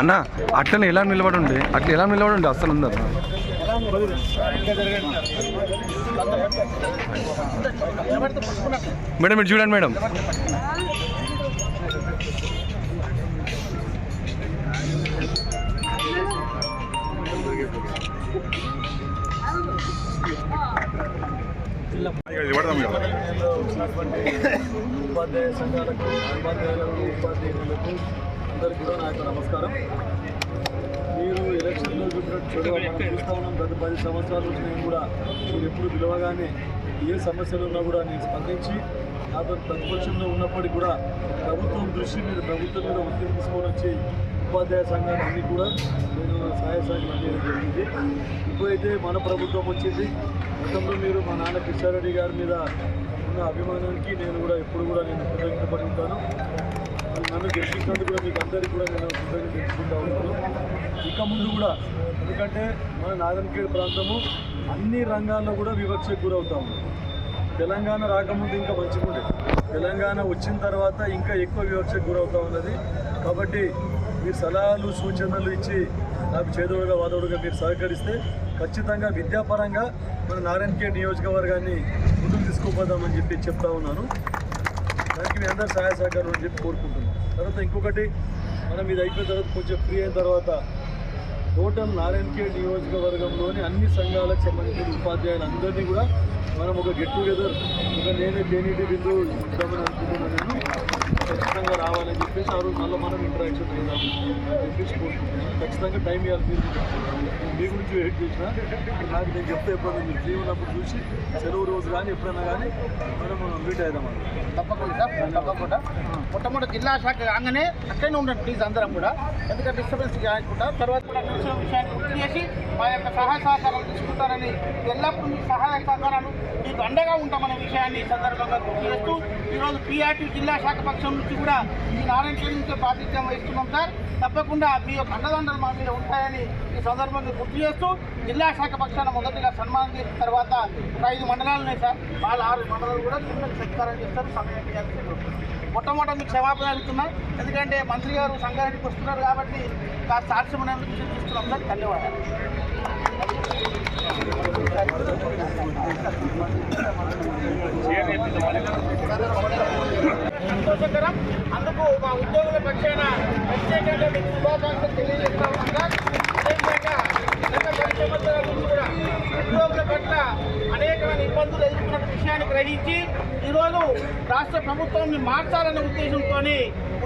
అన్న అట్లనే ఎలా నిలబడండి అట్లా ఎలా నిలబడండి అసలు ఉందా మేడం మీరు చూడండి మేడం ఉపాధ్యాయ సంఘాలకు ఉపాధ్యాయులకు ఉపాధ్యాయులకు అందరికీ కూడా నా యొక్క నమస్కారం మీరు ఎలక్షన్లో చూసినట్టు ఉన్నాం గత పది సంవత్సరాల నుంచి నేను కూడా మీరు ఎప్పుడు పిలవగానే ఏ సమస్యలు ఉన్నా కూడా నేను స్పందించి నాతో ప్రతిపక్షంలో ఉన్నప్పటికీ కూడా ప్రభుత్వం దృష్టి మీరు ప్రభుత్వం మీద ఒత్తిడి తీసుకొని వచ్చి ఉపాధ్యాయ సంఘాలన్నీ కూడా నేను సహాయ సహకారం చేయడం జరిగింది ఇప్పుడైతే మన ప్రభుత్వం వచ్చింది గతంలో మీరు మా నాన్న కిషారెడ్డి గారి మీద ఉన్న అభిమానానికి నేను కూడా ఎప్పుడు కూడా నేను కృతజ్ఞపడి ఉంటాను నన్ను గెలిపించినందుకు కూడా మీకు అందరికీ కూడా నేను కృతజ్ఞత తెలుసుకుంటా ఉంటాను ఇక ముందు కూడా ఎందుకంటే మన నాగన్కేడ్ ప్రాంతము అన్ని రంగాల్లో కూడా వివక్షకు గురవుతాము తెలంగాణ రాకముందు ఇంకా మంచిగా తెలంగాణ వచ్చిన తర్వాత ఇంకా ఎక్కువ వివక్షకు గురవుతా ఉన్నది కాబట్టి మీరు సలహాలు సూచనలు ఇచ్చి నాకు చేదోడుగా వాదోడుగా మీరు సహకరిస్తే ఖచ్చితంగా విద్యాపరంగా మన కే నియోజకవర్గాన్ని ముందుకు తీసుకుపోదామని చెప్పి చెప్తా ఉన్నాను దానికి మీ అందరూ సహాయ సహకారం అని చెప్పి కోరుకుంటున్నాను తర్వాత ఇంకొకటి మనం ఇది అయిపోయిన తర్వాత కొంచెం ఫ్రీ అయిన తర్వాత టోటల్ కే నియోజకవర్గంలోని అన్ని సంఘాలకు సంబంధించిన ఉపాధ్యాయులందరినీ కూడా మనం ఒక గెట్ టుగెదర్ ఒక నేనే దేనిటి బిందు ఇద్దామని అనుకుంటున్నాను ఖచ్చితంగా రావాలని చెప్పేసి ఆ రోజు మళ్ళీ మనం ఇంటరాక్షన్ అవుదాం చెప్పేసి కోరుకుంటున్నాను ఖచ్చితంగా టైం ఇవ్వాలి మీరు మీ గురించి వెయిట్ చేసిన నాకు నేను చెప్తే ఎప్పుడైనా మీరు ఫ్రీ ఉన్నప్పుడు చూసి సెలవు రోజు కానీ ఎప్పుడైనా కానీ మనం మీట్ అవుదాం తప్పకుండా సార్ తప్పకుండా మొట్టమొదటి జిల్లా శాఖ కాగానే అక్కడనే ఉండండి ప్లీజ్ అందరం కూడా ఎందుకంటే డిస్టర్బెన్స్ కాకుండా తర్వాత కూడా విషయాన్ని గుర్తు చేసి మా యొక్క సహాయ సహకారాలు తీసుకుంటారని ఎల్లప్పుడూ మీ సహాయ సహకారాలు మీకు అండగా ఉంటామనే విషయాన్ని సందర్భంగా గుర్తు చేస్తూ ఈరోజు పీఆర్టీ జిల్లా శాఖ పక్షం నుంచి కూడా ఈ నారాయణ స్వామితో ప్రాతినిధ్యం వహిస్తున్నాం సార్ తప్పకుండా మీ యొక్క అండదండలు మా మీద ఉంటాయని ఈ సందర్భంగా గుర్తు చేస్తూ జిల్లా శాఖ పక్షాన మొదటిగా సన్మానం చేసిన తర్వాత ఒక ఐదు మండలాలు ఉన్నాయి సార్ వాళ్ళ ఆరు మండలాలు కూడా నిన్న సత్కారం చేస్తారు సమయం మొట్టమొదటి మీకు క్షమాపణ అడుగుతున్నా ఎందుకంటే మంత్రి గారు సంఘానికి వస్తున్నారు కాబట్టి కాస్త సాక్ష్యం అనేది చూస్తున్నాం సార్ ధన్యవాదాలు ఉద్యోగుల పక్షాన ప్రత్యేకంగా మీకు శుభాకాంక్షలు తెలియజేస్తా ఉన్నాం అదేవిధంగా గత పది నుంచి కూడా ఉద్యోగుల పట్ల అనేకమైన ఇబ్బందులు ఎదుర్కొన్న విషయాన్ని గ్రహించి ఈరోజు రాష్ట్ర ప్రభుత్వాన్ని మార్చాలన్న ఉద్దేశంతో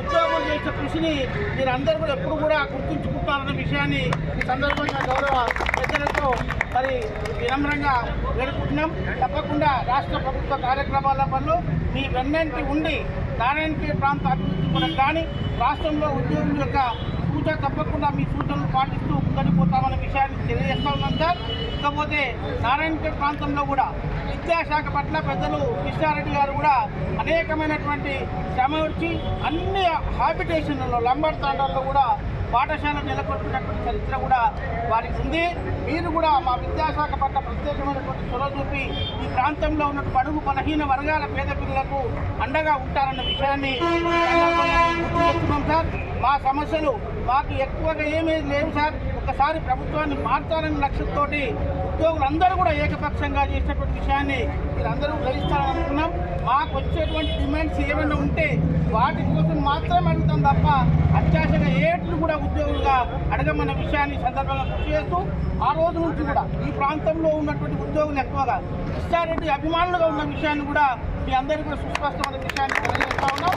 ఉద్యోగం చేసిన కృషిని మీరందరూ కూడా ఎప్పుడు కూడా గుర్తుంచుకుంటారన్న విషయాన్ని ఈ సందర్భంగా గౌరవ పెద్దలతో మరి వినమ్రంగా వేడుకుంటున్నాం తప్పకుండా రాష్ట్ర ప్రభుత్వ కార్యక్రమాల పనులు మీ వెన్నంటి ఉండి నారాయణపేట ప్రాంత అభివృద్ధి కూడా కానీ రాష్ట్రంలో ఉద్యోగుల యొక్క ఉంటే తప్పకుండా మీ సూచనలు పాటిస్తూ పోతామనే విషయాన్ని తెలియజేస్తా ఉన్నాం సార్ ఇకపోతే నారాయణపేట ప్రాంతంలో కూడా విద్యాశాఖ పట్ల పెద్దలు కృష్ణారెడ్డి గారు కూడా అనేకమైనటువంటి శ్రమ వచ్చి అన్ని హ్యాబిటేషన్లలో లంబర్ తాండాల్లో కూడా పాఠశాల నెలకొల్పినటువంటి చరిత్ర కూడా వారికి ఉంది మీరు కూడా మా విద్యాశాఖ పట్ల ప్రత్యేకమైనటువంటి చొరవ చూపి ఈ ప్రాంతంలో ఉన్న బడుగు బలహీన వర్గాల పేద పిల్లలకు అండగా ఉంటారన్న విషయాన్ని చేస్తున్నాం సార్ మా సమస్యలు మాకు ఎక్కువగా ఏమీ లేవు సార్ ఒకసారి ప్రభుత్వాన్ని మార్చాలనే లక్ష్యంతో ఉద్యోగులందరూ కూడా ఏకపక్షంగా చేసినటువంటి విషయాన్ని మీరందరూ గ్రహిస్తారని అనుకున్నాం మాకు వచ్చేటువంటి డిమాండ్స్ ఏమైనా ఉంటే వాటి కోసం మాత్రమే అడుగుతాం తప్ప అత్యాశగా ఏట్లు కూడా ఉద్యోగులుగా అడగమన్న విషయాన్ని సందర్భంగా కృషి చేస్తూ ఆ రోజు నుంచి కూడా ఈ ప్రాంతంలో ఉన్నటువంటి ఉద్యోగులు ఎక్కువగా ఇష్టారెడ్డి అభిమానులుగా ఉన్న విషయాన్ని కూడా మీ అందరికీ కూడా సుస్పష్టమైన విషయాన్ని తెలియజేస్తా ఉన్నాం